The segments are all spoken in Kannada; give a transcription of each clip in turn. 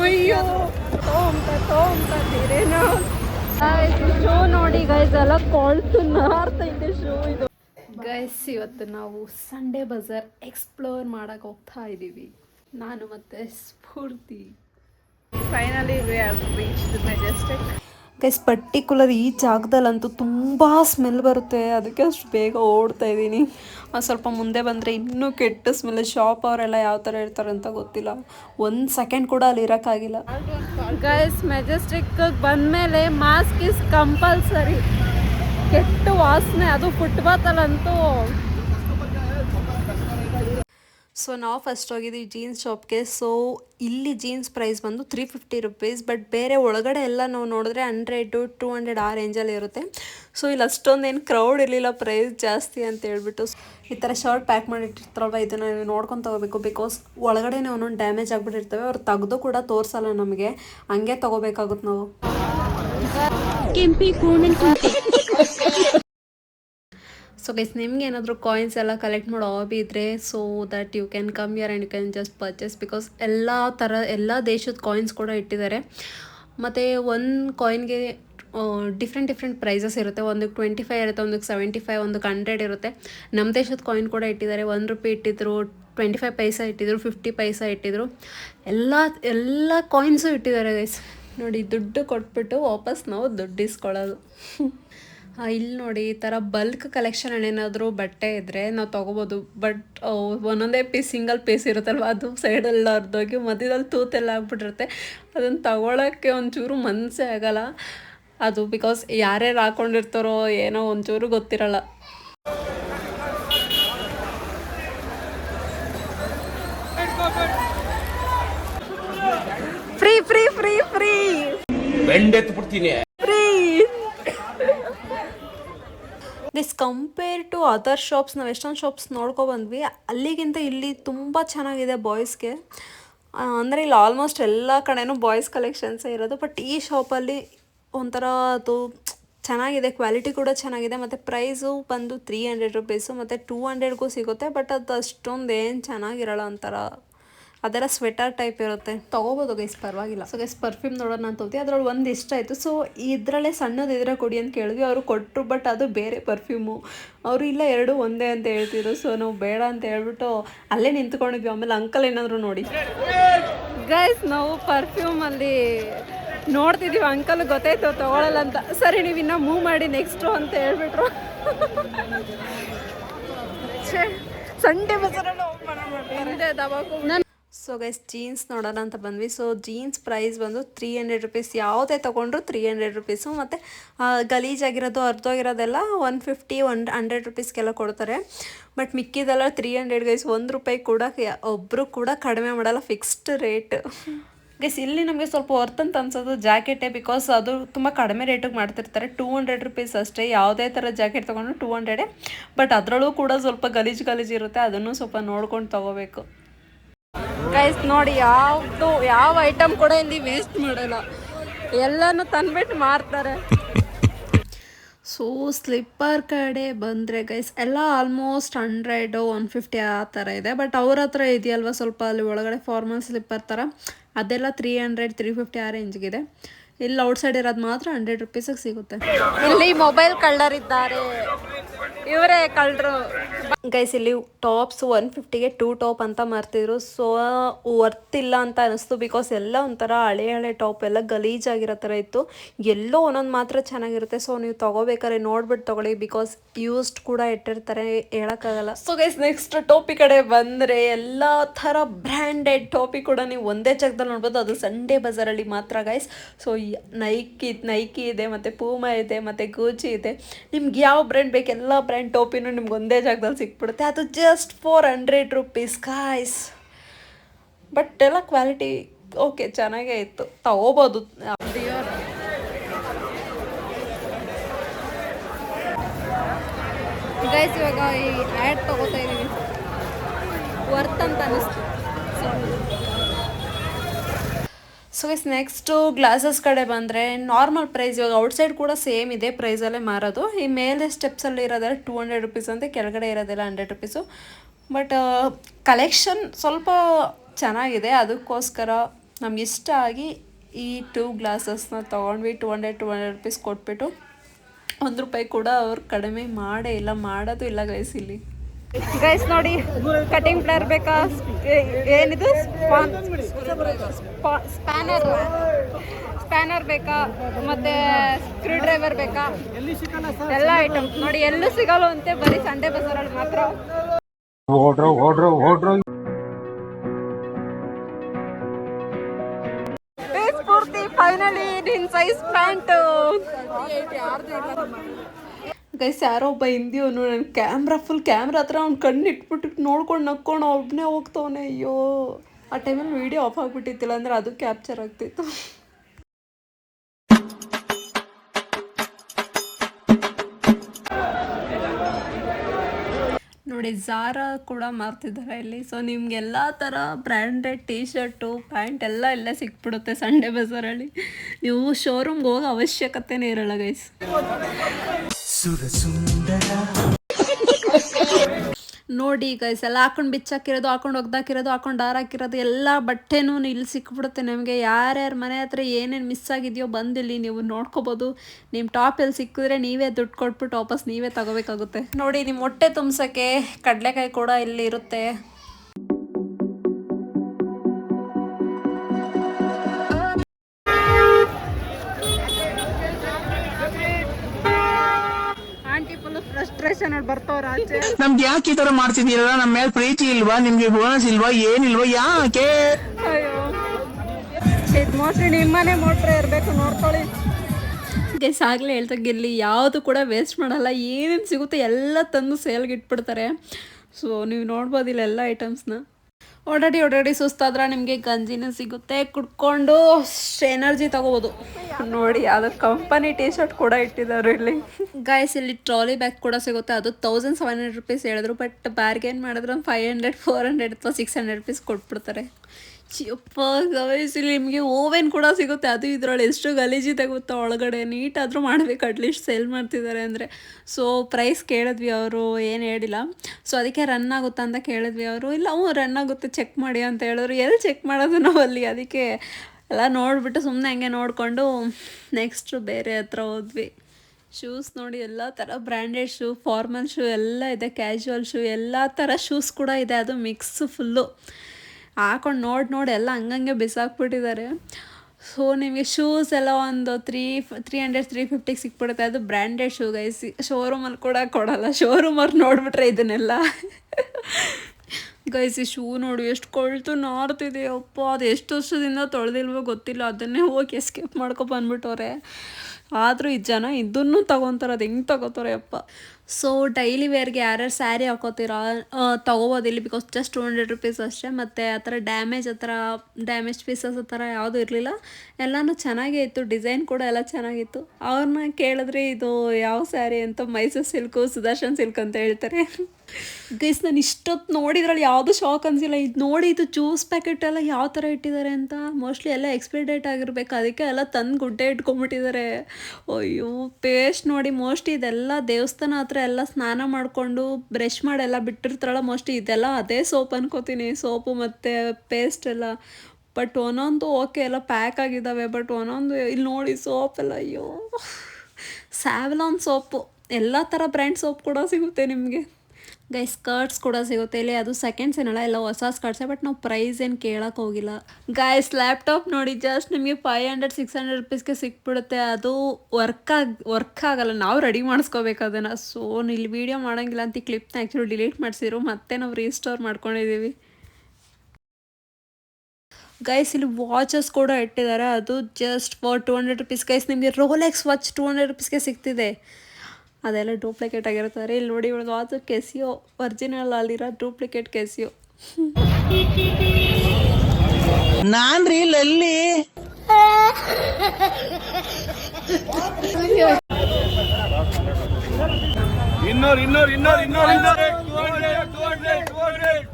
ಅಯ್ಯೋ ತೋಂತ ತೋಂತೀರೇನೋ ಶೂ ನೋಡಿ ಗೈಸ್ ಎಲ್ಲ ಕೊಳ್ತು ನಾರ್ತೈತೆ ಶೂ ಇದು. ಗೈಸ್ ಇವತ್ತು ನಾವು ಸಂಡೇ ಬಜಾರ್ ಎಕ್ಸ್ಪ್ಲೋರ್ ಮಾಡಕ್ಕೆ ಹೋಗ್ತಾ ಇದ್ದೀವಿ ನಾನು ಮತ್ತೆ Spoorthi. Finally we have reached Majestic guys particular ಈ ಜಾಗದಲ್ಲಂತೂ ತುಂಬ ಸ್ಮೆಲ್ ಬರುತ್ತೆ. ಅದಕ್ಕೆ ಅಷ್ಟು ಬೇಗ ಓಡ್ತಾ ಇದ್ದೀನಿ. ಸ್ವಲ್ಪ ಮುಂದೆ ಬಂದರೆ ಇನ್ನೂ ಕೆಟ್ಟ ಸ್ಮೆಲ್ ಶಾಪ್ ಅವರೆಲ್ಲ ಯಾವ ಥರ ಇರ್ತಾರೆ ಅಂತ ಗೊತ್ತಿಲ್ಲ. ಒಂದು ಸೆಕೆಂಡ್ ಕೂಡ ಅಲ್ಲಿ ಇರೋಕ್ಕಾಗಿಲ್ಲ. ಗೈಸ್ ಮೆಜೆಸ್ಟಿಕ್ ಬಂದಮೇಲೆ ಮಾಸ್ಕ್ ಇಸ್ ಕಂಪಲ್ಸರಿ ಕೆಟ್ಟ ವಾಸನೆ. ಅದು ಫುಟ್ಪಾತಲ್ಲಂತೂ ಸೊ ನಾವು ಫಸ್ಟ್ ಹೋಗಿದ್ದೀವಿ ಜೀನ್ಸ್ ಶಾಪ್ಗೆ ಸೊ ಇಲ್ಲಿ ಜೀನ್ಸ್ ಪ್ರೈಸ್ ಬಂದು ತ್ರೀ ಫಿಫ್ಟಿ ರುಪೀಸ್ ಬಟ್ ಬೇರೆ ಒಳಗಡೆ ಎಲ್ಲ ನಾವು ನೋಡಿದ್ರೆ ಹಂಡ್ರೆಡು ಟೂ ಹಂಡ್ರೆಡ್ ಆ ರೇಂಜಲ್ಲಿ ಇರುತ್ತೆ. ಸೊ ಇಲ್ಲಿ ಅಷ್ಟೊಂದೇನು ಕ್ರೌಡ್ ಇರಲಿಲ್ಲ ಪ್ರೈಸ್ ಜಾಸ್ತಿ ಅಂತ ಹೇಳ್ಬಿಟ್ಟು. ಈ ಥರ ಶರ್ಟ್ ಪ್ಯಾಕ್ ಮಾಡಿಟ್ಟಿರ್ತಾರಲ್ವ ಇದನ್ನು ನೋಡ್ಕೊಂಡು ತೊಗೋಬೇಕು. ಬಿಕಾಸ್ ಒಳಗಡೆ ಒಂದೊಂದು ಡ್ಯಾಮೇಜ್ ಆಗಿಬಿಟ್ಟಿರ್ತವೆ. ಅವ್ರು ತೆಗೆದು ಕೂಡ ತೋರಿಸಲ್ಲ ನಮಗೆ. ಹಂಗೆ ತೊಗೋಬೇಕಾಗುತ್ತೆ ನಾವು. ಸೊ ಗೈಸ್ ನಿಮ್ಗೆ ಏನಾದರೂ ಕಾಯಿನ್ಸ್ ಎಲ್ಲ ಕಲೆಕ್ಟ್ ಮಾಡೋ ಹಾಬಿ ಇದ್ದರೆ so that you can come here and you can just purchase because ಎಲ್ಲ ಥರ ಎಲ್ಲ ದೇಶದ ಕಾಯಿನ್ಸ್ ಕೂಡ ಇಟ್ಟಿದ್ದಾರೆ. ಮತ್ತು ಒಂದು ಕಾಯಿನ್ಗೆ ಡಿಫ್ರೆಂಟ್ ಡಿಫ್ರೆಂಟ್ ಪ್ರೈಸಸ್ ಇರುತ್ತೆ. ಒಂದಕ್ಕೆ ಟ್ವೆಂಟಿ ಫೈವ್ ಇರುತ್ತೆ ಒಂದಕ್ಕೆ ಸೆವೆಂಟಿ ಫೈವ್ ಒಂದಕ್ಕೆ ಹಂಡ್ರೆಡ್ ಇರುತ್ತೆ. ನಮ್ಮ ದೇಶದ ಕಾಯಿನ್ ಕೂಡ ಇಟ್ಟಿದ್ದಾರೆ. ಒಂದು ರೂಪಾಯಿ ಇಟ್ಟಿದ್ರು ಟ್ವೆಂಟಿ ಫೈವ್ ಪೈಸಾ ಇಟ್ಟಿದ್ರು ಫಿಫ್ಟಿ ಪೈಸ ಇಟ್ಟಿದ್ರು. ಎಲ್ಲ ಎಲ್ಲ ಕಾಯಿನ್ಸು ಇಟ್ಟಿದ್ದಾರೆ ಗೈಸ್ ನೋಡಿ, ದುಡ್ಡು ಕೊಟ್ಬಿಟ್ಟು ವಾಪಸ್ ನಾವು ದುಡ್ಡು ಇಸ್ಕೊಳ್ಳೋದು. ಇಲ್ಲಿ ನೋಡಿ ಈ ಥರ ಬಲ್ಕ್ ಕಲೆಕ್ಷನ್ ಏನಾದರೂ ಬಟ್ಟೆ ಇದ್ದರೆ ನಾವು ತೊಗೋಬೋದು. ಬಟ್ ಒಂದೊಂದೇ ಪೀಸ್ ಸಿಂಗಲ್ ಪೀಸ್ ಇರುತ್ತಲ್ವ ಅದು ಸೈಡಲ್ಲಿ ಅರ್ಧೋಗಿ ಮಧ್ಯದಲ್ಲಿ ತೂತೆಲ್ಲ ಆಗ್ಬಿಟ್ಟಿರುತ್ತೆ. ಅದನ್ನು ತಗೊಳ್ಳೋಕ್ಕೆ ಒಂಚೂರು ಮನಸ್ಸೇ ಆಗಲ್ಲ. ಅದು ಬಿಕಾಸ್ ಯಾರ್ಯಾರು ಹಾಕೊಂಡಿರ್ತಾರೋ ಏನೋ ಒಂಚೂರು ಗೊತ್ತಿರಲ್ಲ. ಫ್ರೀ ಫ್ರೀ ಫ್ರೀ ಫ್ರೀ ಬೆಂಡೆತ್ ಬಿಡ್ತೀನಿ free this compare to other shops ನಾವು ಎಷ್ಟೊಂದು ಶಾಪ್ಸ್ ನೋಡ್ಕೊಬಂದ್ವಿ ಅಲ್ಲಿಗಿಂತ ಇಲ್ಲಿ ತುಂಬ ಚೆನ್ನಾಗಿದೆ ಬಾಯ್ಸ್ಗೆ ಅಂದರೆ ಇಲ್ಲಿ ಆಲ್ಮೋಸ್ಟ್ ಎಲ್ಲ ಕಡೆನೂ ಬಾಯ್ಸ್ ಕಲೆಕ್ಷನ್ಸೇ ಇರೋದು. ಬಟ್ ಈ ಶಾಪಲ್ಲಿ ಒಂಥರ ಅದು ಚೆನ್ನಾಗಿದೆ ಕ್ವಾಲಿಟಿ ಕೂಡ ಚೆನ್ನಾಗಿದೆ. ಮತ್ತು ಪ್ರೈಸು ಬಂದು ತ್ರೀ ಹಂಡ್ರೆಡ್ ರುಪೀಸು ಮತ್ತು ಟೂ ಹಂಡ್ರೆಡ್ಗೂ ಸಿಗುತ್ತೆ. ಬಟ್ ಅದು ಅಷ್ಟೊಂದು ಏನು ಚೆನ್ನಾಗಿರಲ್ಲ ಒಂಥರ ಅದೆಲ್ಲ ಸ್ವೆಟರ್ ಟೈಪ್ ಇರುತ್ತೆ. ತೊಗೋಬೋದು ಗೈಸ್ ಪರವಾಗಿಲ್ಲ. ಸೊ ಗೈಸ್ ಪರ್ಫ್ಯೂಮ್ ನೋಡೋಣ ಅಂತ ಹೋಗ್ತೀವಿ. ಅದ್ರೊಳಗೆ ಒಂದು ಇಷ್ಟ ಆಯಿತು. ಸೊ ಇದರಲ್ಲೇ ಸಣ್ಣದಿದ್ರೆ ಕೊಡಿ ಅಂತ ಕೇಳಿದ್ವಿ. ಅವರು ಕೊಟ್ಟರು ಬಟ್ ಅದು ಬೇರೆ ಪರ್ಫ್ಯೂಮು ಅವರು ಇಲ್ಲ ಎರಡು ಒಂದೇ ಅಂತ ಹೇಳ್ತಿದ್ರು. ಸೊ ನಾವು ಬೇಡ ಅಂತ ಹೇಳ್ಬಿಟ್ಟು ಅಲ್ಲೇ ನಿಂತ್ಕೊಂಡಿದ್ವಿ. ಆಮೇಲೆ ಅಂಕಲ್ ಏನಾದರೂ ನೋಡಿ. ಗೈಸ್ ನಾವು ಪರ್ಫ್ಯೂಮಲ್ಲಿ ನೋಡ್ತಿದ್ದೀವಿ ಅಂಕಲ್ ಗೊತ್ತಾಯ್ತು ತಗೊಳ್ಳಲ್ಲ ಅಂತ. ಸರಿ ನೀವು ಇನ್ನೂ ಮೂವ್ ಮಾಡಿ ನೆಕ್ಸ್ಟು ಅಂತ ಹೇಳ್ಬಿಟ್ರು. ಸಂಡೆ ಬಸರಲ್ಲಿ ಸೊ ಗೈಸ್ ಜೀನ್ಸ್ ನೋಡೋಣ ಅಂತ ಬಂದ್ವಿ. ಸೊ ಜೀನ್ಸ್ ಪ್ರೈಸ್ ಬಂದು ತ್ರೀ ಹಂಡ್ರೆಡ್ ರುಪೀಸ್ ಯಾವುದೇ ತೊಗೊಂಡ್ರು ತ್ರೀ ಹಂಡ್ರೆಡ್ ರುಪೀಸು ಮತ್ತು ಗಲೀಜಾಗಿರೋದು, ಅರ್ಧೋಗಿರೋದೆಲ್ಲ ಒನ್ ಫಿಫ್ಟಿ ಒನ್ ಹಂಡ್ರೆಡ್ ರುಪೀಸ್ಗೆಲ್ಲ ಕೊಡ್ತಾರೆ. ಬಟ್ ಮಿಕ್ಕಿದೆಲ್ಲ ತ್ರೀ ಹಂಡ್ರೆಡ್ ಗೈಸ್ ಒಂದು ರೂಪಾಯಿ ಕೂಡ ಒಬ್ಬರು ಕೂಡ ಕಡಿಮೆ ಮಾಡಲ್ಲ ಫಿಕ್ಸ್ಡ್ ರೇಟ್ ಗೈಸ್ ಇಲ್ಲಿ ನಮಗೆ ಸ್ವಲ್ಪ ವರ್ತ್ ಅಂತ ಅನ್ಸೋದು ಜಾಕೆಟೇ ಬಿಕಾಸ್ ಅದು ತುಂಬ ಕಡಿಮೆ ರೇಟಿಗೆ ಮಾಡ್ತಿರ್ತಾರೆ. ಟೂ ಹಂಡ್ರೆಡ್ ರುಪೀಸ್ ಅಷ್ಟೇ, ಯಾವುದೇ ಥರ ಜಾಕೆಟ್ ತೊಗೊಂಡ್ರು ಟೂ ಹಂಡ್ರೆಡೇ ಬಟ್ ಅದರಲ್ಲೂ ಕೂಡ ಸ್ವಲ್ಪ ಗಲೀಜು ಗಲೀಜು ಇರುತ್ತೆ, ಅದನ್ನು ಸ್ವಲ್ಪ ನೋಡ್ಕೊಂಡು ತೊಗೋಬೇಕು. ಗೈಸ್ ನೋಡಿ ಯಾವ್ದು ಯಾವ ಐಟಮ್ ಕೂಡ ಇಲ್ಲಿ ವೇಸ್ಟ್ ಮಾಡಲ್ಲ. ಎಲ್ಲನೂ ತಂದ್ಬಿಟ್ಟು ಮಾರ್ತಾರೆ. ಸೊ ಸ್ಲಿಪ್ಪರ್ ಕಡೆ ಬಂದರೆ ಗೈಸ್ ಎಲ್ಲ ಆಲ್ಮೋಸ್ಟ್ ಹಂಡ್ರೆಡು ಒನ್ ಫಿಫ್ಟಿ ಆ ಥರ ಇದೆ. ಬಟ್ ಅವ್ರ ಹತ್ರ ಇದೆಯಲ್ವ ಸ್ವಲ್ಪ ಅಲ್ಲಿ ಒಳಗಡೆ ಫಾರ್ಮಲ್ ಸ್ಲಿಪ್ಪರ್ ಥರ ಅದೆಲ್ಲ ತ್ರೀ ಹಂಡ್ರೆಡ್ ತ್ರೀ ಫಿಫ್ಟಿ ಆ ರೇಂಜ್ಗಿದೆ ಇಲ್ಲಿ ಔಟ್ ಸೈಡ್ ಇರೋದು ಮಾತ್ರ ಹಂಡ್ರೆಡ್ ರುಪೀಸಿಗೆ ಸಿಗುತ್ತೆ. ಇಲ್ಲಿ ಮೊಬೈಲ್ ಕಳ್ಳರಿದ್ದಾರೆ ಇವರೇ ಕಳ್ಳರು ಗೈಸ್ ಇಲ್ಲಿ ಟಾಪ್ಸ್ ಒನ್ ಫಿಫ್ಟಿಗೆ ಟೂ ಟಾಪ್ ಅಂತ ಮಾರ್ತಿದ್ರು. ಸೊ ವರ್ತ್ ಇಲ್ಲ ಅಂತ ಅನಿಸ್ತು ಬಿಕಾಸ್ ಎಲ್ಲ ಒಂಥರ ಹಳೆ ಹಳೆ ಟಾಪ್ ಎಲ್ಲ ಗಲೀಜಾಗಿರೋ ಥರ ಇತ್ತು. ಎಲ್ಲೋ ಒಂದೊಂದು ಮಾತ್ರ ಚೆನ್ನಾಗಿರುತ್ತೆ. ಸೊ ನೀವು ತೊಗೋಬೇಕಾದ್ರೆ ನೋಡ್ಬಿಟ್ಟು ತೊಗೊಳ್ಳಿ ಬಿಕಾಸ್ ಯೂಸ್ಡ್ ಕೂಡ ಇಟ್ಟಿರ್ತಾರೆ, ಹೇಳೋಕ್ಕಾಗಲ್ಲ. ಸೊ ಗೈಸ್ ನೆಕ್ಸ್ಟ್ ಟಾಪಿ ಕಡೆ ಬಂದರೆ ಎಲ್ಲ ಥರ ಬ್ರ್ಯಾಂಡೆಡ್ ಟಾಪಿ ಕೂಡ ನೀವು ಒಂದೇ ಜಾಗದಲ್ಲಿ ನೋಡ್ಬೋದು. ಅದು ಸಂಡೇ ಬಜಾರಲ್ಲಿ ಮಾತ್ರ ಗೈಸ್ ಸೊ ನೈಕಿ ನೈಕಿ ಇದೆ, ಮತ್ತು ಪೂಮಾ ಇದೆ, ಮತ್ತು ಗೂಚಿ ಇದೆ. ನಿಮ್ಗೆ ಯಾವ ಬ್ರ್ಯಾಂಡ್ ಬೇಕು, ಎಲ್ಲ ಬ್ರ್ಯಾಂಡ್ ಟೋಪಿನೂ ನಿಮ್ಗೆ ಒಂದೇ ಜಾಗದಲ್ಲಿ ಸಿಕ್ಬಿಡುತ್ತೆ. ಅದು ಜಸ್ಟ್ ಫೋರ್ ಹಂಡ್ರೆಡ್ ರುಪೀಸ್ ಕಾಯ್ಸ್ ಬಟ್ ಎಲ್ಲ ಕ್ವಾಲಿಟಿ ಓಕೆ ಚೆನ್ನಾಗೇ ಇತ್ತು. ತಗೋಬೋದು. ಗೈಸ್ ಇವಾಗ ಈ ಆ್ಯಡ್ ತಗೋತಾ ಇದ್ದೀವಿ ವರ್ತ್ ಅಂತ ಅನಿಸ್ತು. ಸೊ ಗೈಸ್ ನೆಕ್ಸ್ಟು ಗ್ಲಾಸಸ್ ಕಡೆ ಬಂದರೆ ನಾರ್ಮಲ್ ಪ್ರೈಸ್ ಇವಾಗ ಔಟ್ಸೈಡ್ ಕೂಡ ಸೇಮ್ ಇದೆ ಪ್ರೈಸಲ್ಲೇ ಮಾರೋದು. ಈ ಮೇಲೆ ಸ್ಟೆಪ್ಸಲ್ಲಿ ಇರೋದೆಲ್ಲ ಟೂ ಹಂಡ್ರೆಡ್ ರುಪೀಸ್ ಅಂತ, ಕೆಳಗಡೆ ಇರೋದೆಲ್ಲ ಹಂಡ್ರೆಡ್ ರುಪೀಸು ಬಟ್ ಕಲೆಕ್ಷನ್ ಸ್ವಲ್ಪ ಚೆನ್ನಾಗಿದೆ. ಅದಕ್ಕೋಸ್ಕರ ನಮ್ಗೆ ಇಷ್ಟ ಆಗಿ ಈ ಟೂ ಗ್ಲಾಸಸ್ನ ತೊಗೊಂಡ್ವಿ. Two hundred two hundred rupees ಕೊಟ್ಬಿಟ್ಟು ಒಂದು ರೂಪಾಯಿ ಕೂಡ ಅವ್ರು ಕಡಿಮೆ ಮಾಡೇ ಇಲ್ಲ, ಮಾಡೋದು ಇಲ್ಲ ಗೈಸ್ ಇಲ್ಲಿ. ಗೈಸ್ ನೋಡಿ ಕಟಿಂಗ್ ಪ್ಲೇರ್ ಬೇಕಾ? ಏನಿದು? ಸ್ಪ್ಯಾನರ್ ಸ್ಪ್ಯಾನರ್ ಬೇಕಾ? ಮತ್ತೆ ಸ್ಕ್ರೂ ಡ್ರೈವರ್ ಬೇಕಾ? ಎಲ್ಲ ಐಟಮ್ ನೋಡಿ ಎಲ್ಲೂ ಸಿಗಲ್ಲ ಅಂತೆ? ಬರೀ ಸಂಡೆ ಬಜಾರಲ್ಲಿ ಮಾತ್ರ. ಸ್ಫೂರ್ತಿ ಫೈನಲಿ ನಿನ್ ಸೈಜ್ ಪ್ಯಾಂಟ್ ಗೈಸ್ ಯಾರೋ ಒಬ್ಬ ಹಿಂದಿಯವನು ನನ್ನ ಕ್ಯಾಮ್ರಾ ಫುಲ್ ಕ್ಯಾಮ್ರಾ ಹತ್ರ ಅವ್ನು ಕಣ್ಣು ಇಟ್ಬಿಟ್ಟು ನೋಡ್ಕೊಂಡು ನಕ್ಕೊಂಡು ಒಬ್ಬನೇ ಹೋಗ್ತವನೆ. ಅಯ್ಯೋ. ಆ ಟೈಮಲ್ಲಿ ವೀಡಿಯೋ ಆಫ್ ಆಗಿಬಿಟ್ಟಿತ್ತಿಲ್ಲ, ಅಂದ್ರೆ ಅದು ಕ್ಯಾಪ್ಚರ್ ಆಗ್ತಿತ್ತು. ನೋಡಿ ಝಾರಾ ಕೂಡ ಮಾರ್ತಿದ್ದಾರೆ ಇಲ್ಲಿ. ಸೊ ನಿಮ್ಗೆ ಎಲ್ಲ ಥರ ಬ್ರ್ಯಾಂಡೆಡ್ ಟೀ ಶರ್ಟು ಪ್ಯಾಂಟ್ ಎಲ್ಲ ಎಲ್ಲ ಸಿಕ್ಬಿಡುತ್ತೆ ಸಂಡೇ ಬಜಾರಲ್ಲಿ ನೀವು ಶೋರೂಮ್ಗೆ ಹೋಗೋ ಅವಶ್ಯಕತೆನೇ ಇರಲ್ಲ ಗೈಸ್ ನೋಡಿ ಗೈಸ್ ಎಲ್ಲ ಹಾಕೊಂಡು ಬಿಚ್ಚಾಕಿರೋದು ಹಾಕೊಂಡು ಒಗ್ದಾಕಿರೋದು ಹಾಕೊಂಡು ಡಾರ್ ಹಾಕಿರೋದು ಎಲ್ಲ ಬಟ್ಟೆನೂ ಇಲ್ಲಿ ಸಿಕ್ಬಿಡುತ್ತೆ ನಮಗೆ. ಯಾರ್ಯಾರ ಮನೆ ಹತ್ರ ಏನೇನು ಮಿಸ್ ಆಗಿದೆಯೋ ಬಂದಿಲ್ಲಿ ನೀವು ನೋಡ್ಕೋಬೋದು. ನಿಮ್ಮ ಟಾಪ್ ಎಲ್ಲಿ ಸಿಕ್ಕಿದ್ರೆ ನೀವೇ ದುಡ್ಡು ಕೊಟ್ಬಿಟ್ಟು ವಾಪಸ್ ನೀವೇ ತಗೋಬೇಕಾಗುತ್ತೆ. ನೋಡಿ ನಿಮ್ಮ ಹೊಟ್ಟೆ ತುಂಬ್ಸೋಕ್ಕೆ ಕಡಲೆಕಾಯಿ ಕೂಡ ಇಲ್ಲಿ ಇರುತ್ತೆ. ಬರ್ತವ್ರ ಆಚೆ? ನಮ್ಗೆ ಯಾಕೆ ಈ ತರ ಮಾಡ್ತಿದ್ದೀರಲ್ಲ? ನಮ್ಮ ಮೇಲೆ ಪ್ರೀತಿ ಇಲ್ವಾ? ನಿಮ್ಗೆ ಬೋನಸ್ ಇಲ್ವಾ? ಏನಿಲ್ವಾ? ಯಾಕೆ? ಅಯ್ಯೋ. ಇದು ಮೋಸ್ಟ್ಲಿ ನಿಮ್ಮನೆ ಮೋಟ್ರೆ ಇರಬೇಕು ನೋಡ್ಕೊಳ್ಳಿ. ಗೈಸ್ ಆಗಲೇ ಹೇಳ್ದಂಗೆ ಯಾವುದು ಕೂಡ ವೇಸ್ಟ್ ಮಾಡಲ್ಲ. ಏನೇನು ಸಿಗುತ್ತೆ ಎಲ್ಲ ತಂದು ಸೇಲ್ಗೆ ಇಟ್ಬಿಡ್ತಾರೆ. ಸೊ ನೀವು ನೋಡ್ಬೋದಿಲ್ಲ ಇಲ್ಲೆಲ್ಲ ಐಟಮ್ಸ್ನ ಓಡಾಡಿ ಓಡಾಡಿ ಸುಸ್ತಾದ್ರೆ ನಿಮಗೆ ಗಂಜಿನೂ ಸಿಗುತ್ತೆ. ಕುಡ್ಕೊಂಡು ಎನರ್ಜಿ ತಗೋಬೋದು. ನೋಡಿ, ಅದು ಕಂಪನಿ ಟೀ ಶರ್ಟ್ ಕೂಡ ಇಟ್ಟಿದ್ದಾರೆ ಇಲ್ಲಿ. ಗಾಯ್ಸ್ ಇಲ್ಲಿ ಟ್ರಾಲಿ ಬ್ಯಾಗ್ ಕೂಡ ಸಿಗುತ್ತೆ. ಅದು ತೌಸಂಡ್ ಸೆವೆನ್ ಹಂಡ್ರೆಡ್ ರುಪೀಸ್ ಹೇಳಿದ್ರು ಬಟ್ ಬಾರ್ಗೇನ್ ಮಾಡಿದ್ರು? ಫೈವ್ ಹಂಡ್ರೆಡ್ ಫೋರ್ ಹಂಡ್ರೆಡ್ ಅಥವಾ ಸಿಕ್ಸ್ ಹಂಡ್ರೆಡ್ ರುಪೀಸ್ ಕೊಟ್ಬಿಡ್ತಾರೆ. ಚಿಯಪ್ಪ ಗೈಸ್ ನಿಮಗೆ ಓವೆನ್ ಕೂಡ ಸಿಗುತ್ತೆ. ಅದು ಇದರೊಳಗೆ ಎಷ್ಟು ಗಲೀಜಿದೆ ಗೊತ್ತಾ ಒಳಗಡೆ. ನೀಟಾದರೂ ಮಾಡಬೇಕು. ಅಟ್ಲೀಸ್ಟ್ ಸೇಲ್ ಮಾಡ್ತಿದ್ದಾರೆ ಅಂದರೆ. ಸೊ ಪ್ರೈಸ್ ಕೇಳಿದ್ವಿ ಅವರು, ಏನು ಹೇಳಿಲ್ಲ. ಸೊ ಅದಕ್ಕೆ ರನ್ ಆಗುತ್ತಾ ಅಂತ ಕೇಳಿದ್ವಿ ಅವರು. ಇಲ್ಲ, ಹ್ಞೂ ರನ್ ಆಗುತ್ತೆ. ಚೆಕ್ ಮಾಡಿ ಅಂತ ಹೇಳಿದ್ರು. ಎಲ್ಲಿ ಚೆಕ್ ಮಾಡೋದು ನಾವು ಅಲ್ಲಿ? ಅದಕ್ಕೆ ಎಲ್ಲ ನೋಡಿಬಿಟ್ಟು ಸುಮ್ಮನೆ ಹಂಗೆ ನೋಡಿಕೊಂಡು ನೆಕ್ಸ್ಟು ಬೇರೆ ಹತ್ರ ಹೋದ್ವಿ. ಶೂಸ್ ನೋಡಿ, ಎಲ್ಲ ಥರ ಬ್ರ್ಯಾಂಡೆಡ್ ಶೂ ಫಾರ್ಮಲ್ ಶೂ ಎಲ್ಲ ಇದೆ ಕ್ಯಾಶುವಲ್ ಶೂ ಎಲ್ಲ ಥರ ಶೂಸ್ ಕೂಡ ಇದೆ. ಅದು ಮಿಕ್ಸ್ ಫುಲ್ಲು ಹಾಕೊಂಡು ನೋಡಿ ನೋಡಿ ಎಲ್ಲ ಹಂಗಂಗೆ ಬಿಸಾಕ್ಬಿಟ್ಟಿದ್ದಾರೆ. ಸೊ ನಿಮಗೆ ಶೂಸ್ ಎಲ್ಲ ಒಂದು ತ್ರೀ ತ್ರೀ ಹಂಡ್ರೆಡ್ ತ್ರೀ ಫಿಫ್ಟಿಗೆ ಸಿಕ್ಬಿಡುತ್ತೆ. ಅದು ಬ್ರ್ಯಾಂಡೆಡ್ ಶೂ ಗೈಸಿ ಶೋರೂಮಲ್ಲಿ ಕೂಡ ಕೊಡಲ್ಲ. ಶೋರೂಮವ್ರು ನೋಡಿಬಿಟ್ರೆ ಇದನ್ನೆಲ್ಲ. ಗೈಸಿ ಶೂ ನೋಡು, ಎಷ್ಟು ಕೊಳ್ತು ನಾರ್ತಿದೆ ಅಪ್ಪ, ಅದು ಎಷ್ಟು ವರ್ಷದಿಂದ ತೊಳೆದಿಲ್ವೋ ಗೊತ್ತಿಲ್ಲ. ಅದನ್ನೇ ಹೋಗಿ ಎಸ್ಕೇಪ್ ಮಾಡ್ಕೊ ಬಂದ್ಬಿಟ್ಟವ್ರೆ. ಆದರೂ ಈ ಜನ ಇದನ್ನು ತಗೊತಾರೆ, ಅದು ಹೆಂಗೆ ತಗೋತಾರೆ ಅಪ್ಪ? ಸೊ ಡೈಲಿ ವೇರ್ಗೆ ಯಾರ್ಯಾರು ಸ್ಯಾರಿ ಹಾಕೋತೀರಾ? ತೊಗೋಬೋದು ಇಲ್ಲಿ because just two hundred rupees ಅಷ್ಟೇ. ಮತ್ತು ಆ ಥರ ಡ್ಯಾಮೇಜ್ ಆ ಥರ ಡ್ಯಾಮೇಜ್ ಪೀಸಸ್ ಆ ಥರ ಯಾವುದೂ ಇರಲಿಲ್ಲ. ಎಲ್ಲನೂ ಚೆನ್ನಾಗೇ ಇತ್ತು. ಡಿಸೈನ್ ಕೂಡ ಎಲ್ಲ ಚೆನ್ನಾಗಿತ್ತು. ಅವ್ರನ್ನ ಕೇಳಿದ್ರೆ ಇದು ಯಾವ ಸ್ಯಾರಿ ಅಂತ ಮೈಸೂರು ಸಿಲ್ಕು, ಸುದರ್ಶನ್ ಸಿಲ್ಕ್ ಅಂತ ಹೇಳ್ತಾರೆ. ಗೈಸ್ ನಾನು ಇಷ್ಟೊತ್ತು ನೋಡಿದ್ರಲ್ಲಿ ಯಾವುದು ಶಾಕ್ ಅನಿಸಿಲ್ಲ. ಇದು ನೋಡಿ ಇದು ಜ್ಯೂಸ್ ಪ್ಯಾಕೆಟ್ ಎಲ್ಲ ಯಾವ ಥರ ಇಟ್ಟಿದ್ದಾರೆ ಅಂತ. ಮೋಸ್ಟ್ಲಿ ಎಲ್ಲ ಎಕ್ಸ್ಪೈರಿ ಡೇಟ್ ಆಗಿರ್ಬೇಕು. ಅದಕ್ಕೆ ಎಲ್ಲ ತಂದು ಗುಡ್ಡೆ ಇಟ್ಕೊಂಬಿಟ್ಟಿದ್ದಾರೆ ಅಯ್ಯೋ ಪೇಸ್ಟ್ ನೋಡಿ. ಮೋಸ್ಟ್ಲಿ ಇದೆಲ್ಲ ದೇವಸ್ಥಾನ ಹತ್ರ ಎಲ್ಲ ಸ್ನಾನ ಮಾಡಿಕೊಂಡು ಬ್ರಷ್ ಮಾಡೆಲ್ಲ ಬಿಟ್ಟಿರ್ತಾರಲ್ಲ ಮೋಸ್ಟ್ ಇದೆಲ್ಲ ಅದೇ ಸೋಪ್ ಅನ್ಕೋತೀನಿ. ಸೋಪು ಮತ್ತು ಪೇಸ್ಟ್ ಎಲ್ಲ. ಬಟ್ ಒಂದೊಂದು ಓಕೆ ಎಲ್ಲ ಪ್ಯಾಕ್ ಆಗಿದ್ದಾವೆ. ಬಟ್ ಒಂದೊಂದು ಇಲ್ಲಿ ನೋಡಿ ಸೋಪ್ ಎಲ್ಲ, ಅಯ್ಯೋ. ಸ್ಯಾವ್ಲಾನ್ ಸೋಪು ಎಲ್ಲ ಥರ ಬ್ರ್ಯಾಂಡ್ ಸೋಪ್ ಕೂಡ ಸಿಗುತ್ತೆ ನಿಮಗೆ. ಗೈ ಸ್ಕರ್ಟ್ಸ್ ಕೂಡ ಸಿಗುತ್ತೆ. ಇಲ್ಲಿ ಅದು ಸೆಕೆಂಡ್ಸ್ ಏನಲ್ಲ, ಎಲ್ಲ ಹೊಸ ಸ್ಕರ್ಟ್ಸೇ ಬಟ್ ನಾವು ಪ್ರೈಸ್ ಏನು ಕೇಳಕ್ಕೆ ಹೋಗಿಲ್ಲ. ಗೈಸ್ ಲ್ಯಾಪ್ಟಾಪ್ ನೋಡಿ ಜಸ್ಟ್ ನಿಮಗೆ ಫೈವ್ ಹಂಡ್ರೆಡ್ ಸಿಕ್ಸ್ ಹಂಡ್ರೆಡ್ ರುಪೀಸ್ಗೆ ಸಿಕ್ಬಿಡುತ್ತೆ. ಅದು ವರ್ಕ್ ಆಗಿ ವರ್ಕ್ ಆಗಲ್ಲ. ನಾವು ರೆಡಿ ಮಾಡಿಸ್ಕೋಬೇಕು ಅದನ್ನು. ಸೊ ಇಲ್ಲಿ ವೀಡಿಯೋ ಮಾಡೋಂಗಿಲ್ಲ ಅಂತ ಈ ಕ್ಲಿಪ್ನ ಆ್ಯಕ್ಚುಲಿ ಡಿಲೀಟ್ ಮಾಡಿಸಿದ್ರು ಮತ್ತೆ ನಾವು ರೀಸ್ಟೋರ್ ಮಾಡ್ಕೊಂಡಿದ್ದೀವಿ ಗೈಸ್ ಇಲ್ಲಿ ವಾಚಸ್ ಕೂಡ ಇಟ್ಟಿದ್ದಾರೆ. ಅದು just for two hundred rupees guys ನಿಮಗೆ ರೋಲೆಕ್ಸ್ ವಾಚ್ ಟೂ ಹಂಡ್ರೆಡ್ ರುಪೀಸ್ಗೆ ಸಿಗ್ತಿದೆ ಅದೆಲ್ಲ ಡೂಪ್ಲಿಕೇಟ್ ಆಗಿರ್ತಾರೆ ಇಲ್ಲಿ ನೋಡಿ ಇವಳು ಅದು ಕೆಸಿಯೋ ಒರಿಜಿನಲ್ ಅಲ್ಲಿರೋ ಡೂಪ್ಲಿಕೇಟ್ ಕೆಸಿಯೋ. ನಾನ್ ರೀ ಲಲ್ಲಿ. ಇನ್ನೂರು ಇನ್ನೂರು ಇನ್ನೂರು ಇನ್ನೂರು ಇನ್ನೂರು two hundred two hundred two hundred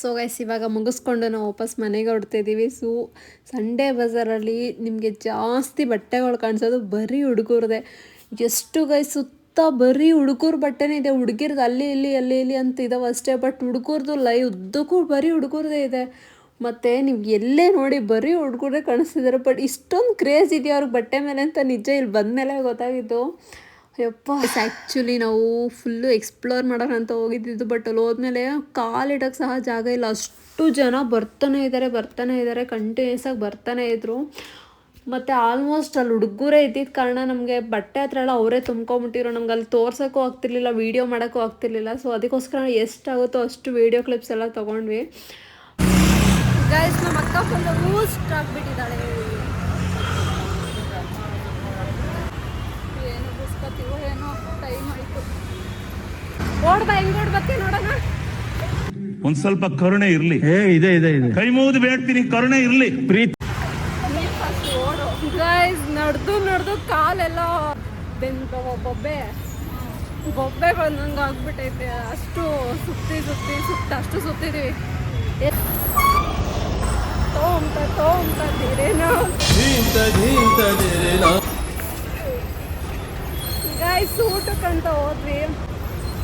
so guys ಇವಾಗ ಮುಗಿಸ್ಕೊಂಡು ನಾವು ವಾಪಸ್ ಮನೆಗೆ ಹೊಡ್ತಿದ್ದೀವಿ ಸೊ ಸಂಡೇ ಬಜಾರಲ್ಲಿ ನಿಮಗೆ ಜಾಸ್ತಿ ಬಟ್ಟೆಗಳು ಕಾಣಿಸೋದು ಬರೀ ಹುಡುಗರದೆ. ಎಷ್ಟು ಗೈ ಸುತ್ತ ಬರೀ ಹುಡುಗರ ಬಟ್ಟೆನೇ ಇದೆ. ಹುಡುಗಿರ್ದು ಅಲ್ಲಿ, ಇಲ್ಲಿ ಅಲ್ಲಿ, ಇಲ್ಲಿ ಅಂತ ಇದಾವೆ ಅಷ್ಟೇ ಬಟ್ ಹುಡುಗರದು ಲೈ, ಉದ್ದಕ್ಕೂ ಬರೀ ಹುಡುಗರದೇ ಇದೆ. ಮತ್ತು ನೀವು ಎಲ್ಲೇ ನೋಡಿ ಬರೀ ಹುಡುಗರೇ ಕಾಣಿಸ್ತಿದ್ದಾರೆ ಬಟ್ ಇಷ್ಟೊಂದು ಕ್ರೇಜ್ ಇದೆಯಾ ಅವ್ರಿಗೆ ಬಟ್ಟೆ ಮೇಲೆ ಅಂತ ನಿಜ ಇಲ್ಲಿ ಬಂದಮೇಲೆ ಗೊತ್ತಾಗಿದ್ದು. ಯಪ್ಪ ಆ್ಯಕ್ಚುಲಿ ನಾವು ಫುಲ್ಲು ಎಕ್ಸ್ಪ್ಲೋರ್ ಮಾಡೋಣ ಅಂತ ಹೋಗಿದ್ದಿದ್ದು ಬಟ್ ಅಲ್ಲಿ ಹೋದ್ಮೇಲೆ ಕಾಲಿಡೋಕ್ಕೆ ಸಹ ಜಾಗ ಇಲ್ಲ. ಅಷ್ಟು ಜನ ಬರ್ತಾನೆ ಇದ್ದಾರೆ ಬರ್ತಾನೆ ಇದ್ದಾರೆ ಕಂಟಿನ್ಯೂಸ್ ಆಗಿ ಬರ್ತಾನೆ ಇದ್ರು. ಮತ್ತು ಆಲ್ಮೋಸ್ಟ್ ಅಲ್ಲಿ ಹುಡುಗರೇ ಇದ್ದಿದ್ದ ಕಾರಣ ನಮಗೆ ಬಟ್ಟೆ ಹತ್ರ ಎಲ್ಲ ಅವರೇ ತುಂಬ್ಕೊಂಬಿಟ್ಟಿರೋ ನಮ್ಗೆ ಅಲ್ಲಿ ತೋರ್ಸೋಕ್ಕೂ ಆಗ್ತಿರ್ಲಿಲ್ಲ ವೀಡಿಯೋ ಮಾಡೋಕ್ಕೂ ಆಗ್ತಿರ್ಲಿಲ್ಲ. ಸೊ ಅದಕ್ಕೋಸ್ಕರ ಎಷ್ಟಾಗುತ್ತೋ ಅಷ್ಟು ವೀಡಿಯೋ ಕ್ಲಿಪ್ಸ್ ಎಲ್ಲ ತೊಗೊಂಡ್ವಿ. ಗೈಸ್ ನಮ್ಮ ಅಕ್ಕ ಫುಲ್ ಆಗಿಬಿಟ್ಟಿದ್ದಾಳೆ ಏನು ಬುಸ್ಕತ್ತೀವೋ ಏನೋ ಟೈಮ್ ಆಯಿತು ಓಡ್ ಬಾ ಹೆಂಗ್ ಓಡ್ ಬರ್ತೀನಿ ನೋಡೋಣ. ಒಂದ್ ಸ್ವಲ್ಪ ಕರುಣೆ ಇರ್ಲಿ. ಏ ಇದೆ ಇದೆ ಇದೆ. ಕೈ ಮುಗಿದು ಬೇಡ್ತೀನಿ ಕರುಣೆ ಇರ್ಲಿ. ಪ್ರೀತಿ. ನಡ್ದು ನಡ್ದು ನಡೆದು ಕಾಲೆಲ್ಲ ಬೆಂದ ಬೊಬ್ಬೆ. ಬೊಬ್ಬೆ ಬಂದಂಗೆ ಆಗ್ಬಿಟ್ಟೈತೆ. ಅಷ್ಟು ಸುತ್ತಿ ಸುತ್ತಿ ಸುತ್ತ ಅಷ್ಟು ಸುತ್ತಿದೀವಿ. ತೋಂತ ತೋಂತ ತೀರೇನೋ ಗೈಸ್ ಊಟಕ್ಕಂತ ಹೋದ್ವಿ.